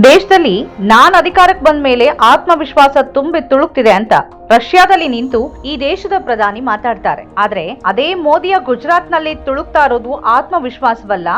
ದೇಶದಲ್ಲಿ ನಾನು ಅಧಿಕಾರಕ್ಕೆ ಬಂದ ಮೇಲೆ ಆತ್ಮವಿಶ್ವಾಸ ತುಂಬಿ ತುಳುಕ್ತಿದೆ ಅಂತ ರಷ್ಯಾದಲ್ಲಿ ನಿಂತು ಈ ದೇಶದ ಪ್ರಧಾನಿ ಮಾತಾಡ್ತಾರೆ. ಆದ್ರೆ ಅದೇ ಮೋದಿಯ ಗುಜರಾತ್ನಲ್ಲಿ ತುಳುಕ್ತಾ ಇರೋದು ಆತ್ಮವಿಶ್ವಾಸವಲ್ಲ.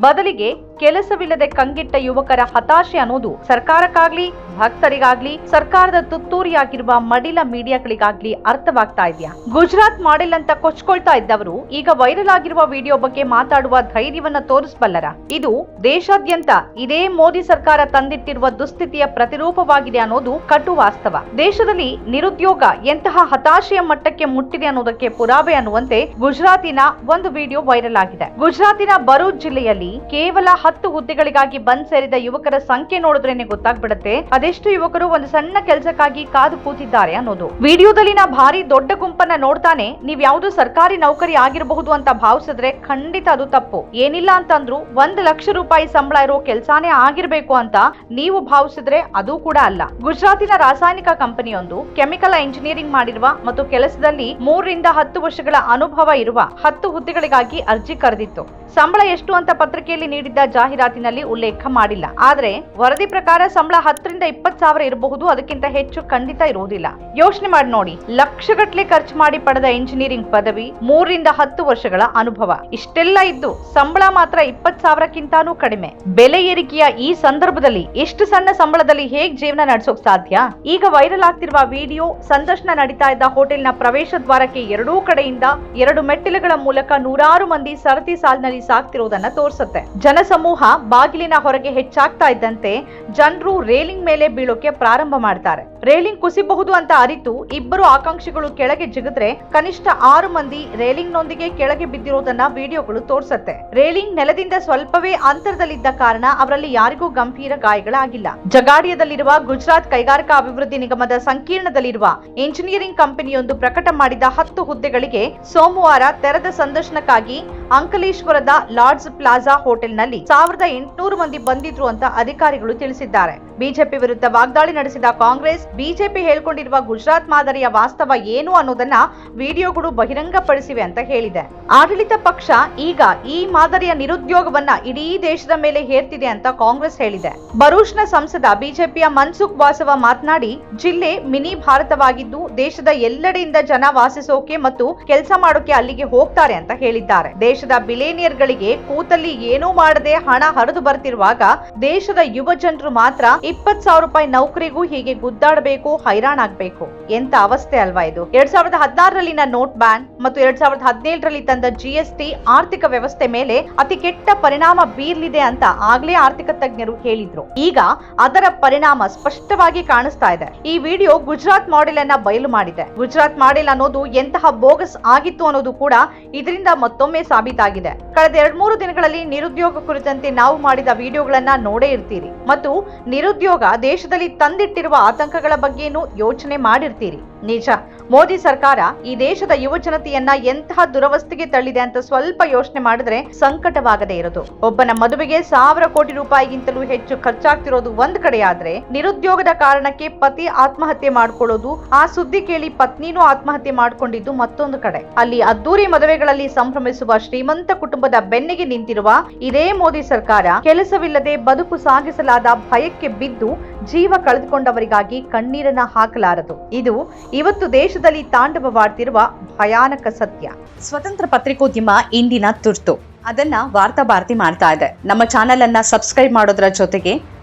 ಬದಲಿಗೆ ಕೆಲಸವಿಲ್ಲದೆ ಕಂಗೆಟ್ಟ ಯುವಕರ ಹತಾಶೆ ಅನ್ನೋದು ಸರ್ಕಾರಕ್ಕಾಗ್ಲಿ, ಭಕ್ತರಿಗಾಗ್ಲಿ, ಸರ್ಕಾರದ ತುತ್ತೂರಿಯಾಗಿರುವ ಮಡಿಲ ಮೀಡಿಯಾಗಳಿಗಾಗ್ಲಿ ಅರ್ಥವಾಗ್ತಾ ಇದೆಯಾ? ಗುಜರಾತ್ ಮಾಡೆಲ್ ಅಂತ ಕೊಚ್ಕೊಳ್ತಾ ಇದ್ದವರು ಈಗ ವೈರಲ್ ಆಗಿರುವ ವಿಡಿಯೋ ಬಗ್ಗೆ ಮಾತಾಡುವ ಧೈರ್ಯವನ್ನ ತೋರಿಸಬಲ್ಲರ? ಇದು ದೇಶಾದ್ಯಂತ ಇದೇ ಮೋದಿ ಸರ್ಕಾರ ತಂದಿಟ್ಟಿರುವ ದುಸ್ಥಿತಿಯ ಪ್ರತಿರೂಪವಾಗಿದೆ ಅನ್ನೋದು ಕಟು ವಾಸ್ತವ. ದೇಶದಲ್ಲಿ ನಿರುದ್ಯೋಗ ಎಂತಹ ಹತಾಶೆಯ ಮಟ್ಟಕ್ಕೆ ಮುಟ್ಟಿದೆ ಅನ್ನೋದಕ್ಕೆ ಪುರಾವೆ ಅನ್ನುವಂತೆ ಗುಜರಾತಿನ ಒಂದು ವಿಡಿಯೋ ವೈರಲ್ ಆಗಿದೆ. ಗುಜರಾತಿನ ಬರೂಚ್ ಜಿಲ್ಲೆಯಲ್ಲಿ ಕೇವಲ ಹತ್ತು ಹುದ್ದೆಗಳಿಗಾಗಿ ಬಂದ್ ಸೇರಿದ ಯುವಕರ ಸಂಖ್ಯೆ ನೋಡಿದ್ರೇನೆ ಗೊತ್ತಾಗ್ಬಿಡುತ್ತೆ. ಅದೆಷ್ಟು ಯುವಕರು ಒಂದು ಸಣ್ಣ ಕೆಲಸಕ್ಕಾಗಿ ಕಾದು ಕೂತಿದ್ದಾರೆ ಅನ್ನೋದು. ವಿಡಿಯೋದಲ್ಲಿನ ಭಾರಿ ದೊಡ್ಡ ಗುಂಪನ್ನ ನೋಡ್ತಾನೆ ನೀವ್ ಯಾವ್ದು ಸರ್ಕಾರಿ ನೌಕರಿ ಆಗಿರಬಹುದು ಅಂತ ಭಾವಿಸಿದ್ರೆ ಖಂಡಿತ ಅದು ತಪ್ಪು. ಏನಿಲ್ಲ ಅಂತಂದ್ರು ಒಂದ್ ಲಕ್ಷ ರೂಪಾಯಿ ಸಂಬಳ ಇರೋ ಕೆಲ್ಸಾನೇ ಆಗಿರ್ಬೇಕು ಅಂತ ನೀವು ಭಾವಿಸಿದ್ರೆ ಅದು ಕೂಡ ಅಲ್ಲ. ಗುಜರಾತಿನ ರಾಸಾಯನಿಕ ಕಂಪನಿಯೊಂದು ಕೆಮಿಕಲ್ ಇಂಜಿನಿಯರಿಂಗ್ ಮಾಡಿರುವ ಮತ್ತು ಕೆಲಸದಲ್ಲಿ ಮೂರರಿಂದ ಹತ್ತು ವರ್ಷಗಳ ಅನುಭವ ಇರುವ ಹತ್ತು ಹುದ್ದೆಗಳಿಗಾಗಿ ಅರ್ಜಿ ಕರೆದಿತ್ತು. ಸಂಬಳ ಎಷ್ಟು ಅಂತ ಪತ್ರಿಕೆಯಲ್ಲಿ ನೀಡಿದ್ದ ಜಾಹೀರಾತಿನಲ್ಲಿ ಉಲ್ಲೇಖ ಮಾಡಿಲ್ಲ. ಆದರೆ ವರದಿ ಪ್ರಕಾರ ಸಂಬಳ ಹತ್ತರಿಂದ ಇಪ್ಪತ್ತು ಸಾವಿರ ಇರಬಹುದು, ಅದಕ್ಕಿಂತ ಹೆಚ್ಚು ಖಂಡಿತ ಇರುವುದಿಲ್ಲ. ಯೋಚನೆ ಮಾಡಿ ನೋಡಿ. ಲಕ್ಷಗಟ್ಟಲೆ ಖರ್ಚು ಮಾಡಿ ಪಡೆದ ಇಂಜಿನಿಯರಿಂಗ್ ಪದವಿ ಮೂರರಿಂದ ಹತ್ತು ವರ್ಷಗಳ ಅನುಭವ. ಇಷ್ಟೆಲ್ಲ ಇದ್ದು ಸಂಬಳ ಮಾತ್ರ ಇಪ್ಪತ್ ಸಾವಿರಕ್ಕಿಂತಾನೂ ಕಡಿಮೆ. ಬೆಲೆ ಏರಿಕೆಯ ಈ ಸಂದರ್ಭದಲ್ಲಿ ಇಷ್ಟು ಸಣ್ಣ ಸಂಬಳದಲ್ಲಿ ಹೇಗ್ ಜೀವನ ನಡೆಸೋಕ್ ಸಾಧ್ಯ? ಈಗ ವೈರಲ್ ಆಗ್ತಿರುವ ವಿಡಿಯೋ ಸಂದರ್ಶನ ನಡೀತಾ ಇದ್ದ ಹೋಟೆಲ್ನ ಪ್ರವೇಶ ದ್ವಾರಕ್ಕೆ ಎರಡೂ ಕಡೆಯಿಂದ ಎರಡು ಮೆಟ್ಟಿಲುಗಳ ಮೂಲಕ ನೂರಾರು ಮಂದಿ ಸರತಿ ಸಾಲಿನಲ್ಲಿ ಸಾಕ್ತಿರುವುದನ್ನ ತೋರಿಸುತ್ತೆ. ಜನಸಮೂಹ ಬಾಗಿಲಿನ ಹೊರಗೆ ಹೆಚ್ಚಾಗ್ತಾ ಇದ್ದಂತೆ ಜನರು ರೇಲಿಂಗ್ ಮೇಲೆ ಬೀಳೋಕೆ ಪ್ರಾರಂಭ ಮಾಡ್ತಾರೆ. ರೇಲಿಂಗ್ ಕುಸಿಬಹುದು ಅಂತ ಅರಿತು ಇಬ್ಬರು ಆಕಾಂಕ್ಷಿಗಳು ಕೆಳಗೆ ಜಿಗಿದ್ರೆ ಕನಿಷ್ಠ ಆರು ಮಂದಿ ರೇಲಿಂಗ್ ನೊಂದಿಗೆ ಕೆಳಗೆ ಬಿದ್ದಿರುವುದನ್ನ ವಿಡಿಯೋಗಳು ತೋರಿಸುತ್ತೆ. ರೇಲಿಂಗ್ ನೆಲದಿಂದ ಸ್ವಲ್ಪವೇ ಅಂತರದಲ್ಲಿದ್ದ ಕಾರಣ ಅವರಲ್ಲಿ ಯಾರಿಗೂ ಗಂಭೀರ ಗಾಯಗಳಾಗಿಲ್ಲ. ಜಗಾಡಿಯದಲ್ಲಿರುವ ಗುಜರಾತ್ ಕೈಗಾರಿಕಾ ಅಭಿವೃದ್ಧಿ ನಿಗಮದ ಸಂಕೀರ್ಣದಲ್ಲಿರುವ ಇಂಜಿನಿಯರಿಂಗ್ ಕಂಪನಿಯೊಂದು ಪ್ರಕಟ ಮಾಡಿದ ಹತ್ತು ಹುದ್ದೆಗಳಿಗೆ ಸೋಮವಾರ ತೆರೆದ ಸಂದರ್ಶನಕ್ಕಾಗಿ ಅಂಕಲೇಶ್ವರದ ಲಾರ್ಡ್ಸ್ ಪ್ಲಾಜಾ ಹೋಟೆಲ್ನಲ್ಲಿ ಸಾವಿರದ ಎಂಟುನೂರು ಮಂದಿ ಬಂದಿದ್ರು ಅಂತ ಅಧಿಕಾರಿಗಳು ತಿಳಿಸಿದ್ದಾರೆ. ಬಿಜೆಪಿ ವಿರುದ್ಧ ವಾಗ್ದಾಳಿ ನಡೆಸಿದ ಕಾಂಗ್ರೆಸ್, ಬಿಜೆಪಿ ಹೇಳ್ಕೊಂಡಿರುವ ಗುಜರಾತ್ ಮಾದರಿಯ ವಾಸ್ತವ ಏನು ಅನ್ನೋದನ್ನ ವಿಡಿಯೋಗಳು ಬಹಿರಂಗಪಡಿಸಿವೆ ಅಂತ ಹೇಳಿದೆ. ಆಡಳಿತ ಪಕ್ಷ ಈಗ ಈ ಮಾದರಿಯ ನಿರುದ್ಯೋಗವನ್ನ ಇಡೀ ದೇಶದ ಮೇಲೆ ಹೇರ್ತಿದೆ ಅಂತ ಕಾಂಗ್ರೆಸ್ ಹೇಳಿದೆ. ಭರೂಚ್ನ ಸಂಸದ ಬಿಜೆಪಿಯ ಮನ್ಸುಖ್ ವಾಸವ ಮಾತನಾಡಿ, ಜಿಲ್ಲೆ ಮಿನಿ ಭಾರತವಾಗಿದ್ದು ದೇಶದ ಎಲ್ಲೆಡೆಯಿಂದ ಜನ ವಾಸಿಸೋಕೆ ಮತ್ತು ಕೆಲಸ ಮಾಡೋಕೆ ಅಲ್ಲಿಗೆ ಹೋಗ್ತಾರೆ ಅಂತ ಹೇಳಿದ್ದಾರೆ. ದೇಶದ ಬಿಲೇನಿಯರ್ಗಳಿಗೆ ಕೂತಲ್ಲಿ ಏನೂ ಮಾಡದೆ ಹಣ ಹರಿದು ಬರ್ತಿರುವಾಗ ದೇಶದ ಯುವ ಜನರು ಮಾತ್ರ ಇಪ್ಪತ್ ಸಾವಿರ ರೂಪಾಯಿ ನೌಕರಿಗೂ ಹೀಗೆ ಗುದ್ದಾಡಬೇಕು ಹೈರಾಣಾಗಬೇಕು ಎಂತ ಅವಸ್ಥೆ ಅಲ್ವಾ ಇದು? ಎರಡ್ ಸಾವಿರದ ಹದಿನಾರರಲ್ಲಿನ ನೋಟ್ ಬ್ಯಾನ್ ಮತ್ತು ಎರಡ್ ಸಾವಿರದ ಹದಿನೇಳರಲ್ಲಿ ತಂದ ಜಿಎಸ್ಟಿ ಆರ್ಥಿಕ ವ್ಯವಸ್ಥೆ ಮೇಲೆ ಅತಿ ಕೆಟ್ಟ ಪರಿಣಾಮ ಬೀರ್ಲಿದೆ ಅಂತ ಆಗ್ಲೇ ಆರ್ಥಿಕ ತಜ್ಞರು ಹೇಳಿದ್ರು. ಈಗ ಅದರ ಪರಿಣಾಮ ಸ್ಪಷ್ಟವಾಗಿ ಕಾಣಿಸ್ತಾ ಇದೆ. ಈ ವಿಡಿಯೋ ಗುಜರಾತ್ ಮಾಡೆಲ್ ಅನ್ನ ಬಯಲು ಮಾಡಿದೆ. ಗುಜರಾತ್ ಮಾಡೆಲ್ ಅನ್ನೋದು ಎಂತಹ ಬೋಗಸ್ ಆಗಿತ್ತು ಅನ್ನೋದು ಕೂಡ ಇದರಿಂದ ಮತ್ತೊಮ್ಮೆ ಸಾಬೀತಾಗಿದೆ ಕಳೆದ ಎರಡ್ ಮೂರು ದಿನಗಳಲ್ಲಿ ನಿರುದ್ಯೋಗ ಕುರಿತಂತೆ ನಾವು ಮಾಡಿದ ವಿಡಿಯೋಗಳನ್ನ ನೋಡೇ ಇರ್ತೀರಿ. ಮತ್ತು ನಿರುದ್ಯೋಗ ದೇಶದಲ್ಲಿ ತಂದಿಟ್ಟಿರುವ ಆತಂಕಗಳ ಬಗ್ಗೆನೂ ಯೋಚನೆ ಮಾಡಿರ್ತೀರಿ. ನಿಜ, ಮೋದಿ ಸರ್ಕಾರ ಈ ದೇಶದ ಯುವ ಜನತೆಯನ್ನ ಎಂತಹ ದುರವಸ್ಥೆಗೆ ತಳ್ಳಿದೆ ಅಂತ ಸ್ವಲ್ಪ ಯೋಚನೆ ಮಾಡಿದ್ರೆ ಸಂಕಟವಾಗದೇ ಇರೋದು. ಒಬ್ಬನ ಮದುವೆಗೆ ಸಾವಿರ ಕೋಟಿ ರೂಪಾಯಿಗಿಂತಲೂ ಹೆಚ್ಚು ಖರ್ಚಾಗ್ತಿರೋದು ಒಂದ್ ಕಡೆಯಾದ್ರೆ ನಿರುದ್ಯೋಗದ ಕಾರಣಕ್ಕೆ ಪತಿ ಆತ್ಮಹತ್ಯೆ ಮಾಡ್ಕೊಳ್ಳೋದು, ಆ ಸುದ್ದಿ ಕೇಳಿ ಪತ್ನಿನೂ ಆತ್ಮಹತ್ಯೆ ಮಾಡ್ಕೊಂಡಿದ್ದು ಮತ್ತೊಂದು ಕಡೆ. ಅಲ್ಲಿ ಅದ್ದೂರಿ ಮದುವೆಗಳಲ್ಲಿ ಸಂಭ್ರಮಿಸುವ ಶ್ರೀಮಂತ ಕುಟುಂಬದ ಬೆನ್ನಿಗೆ ನಿಂತಿರುವ ಇದೇ ಮೋದಿ ಸರ್ಕಾರ ಕೆಲಸವಿಲ್ಲದೆ ಬದುಕು ಸಾಗಿಸಲಾದ ಭಯಕ್ಕೆ ಬಿದ್ದು ಜೀವ ಕಳೆದುಕೊಂಡವರಿಗಾಗಿ ಕಣ್ಣೀರನ್ನ ಹಾಕಲಾರದು. ಇದು ಇವತ್ತು ದೇಶದಲ್ಲಿ ತಾಂಡವವಾಡ್ತಿರುವ ಭಯಾನಕ ಸತ್ಯ. ಸ್ವತಂತ್ರ ಪತ್ರಿಕೋದ್ಯಮ ಇಂದಿನ ತುರ್ತು. ಅದನ್ನ ವಾರ್ತಾ ಭಾರತಿ ಮಾಡ್ತಾ ಇದೆ. ನಮ್ಮ ಚಾನೆಲ್ ಅನ್ನ ಸಬ್ಸ್ಕ್ರೈಬ್ ಮಾಡೋದ್ರ ಜೊತೆಗೆ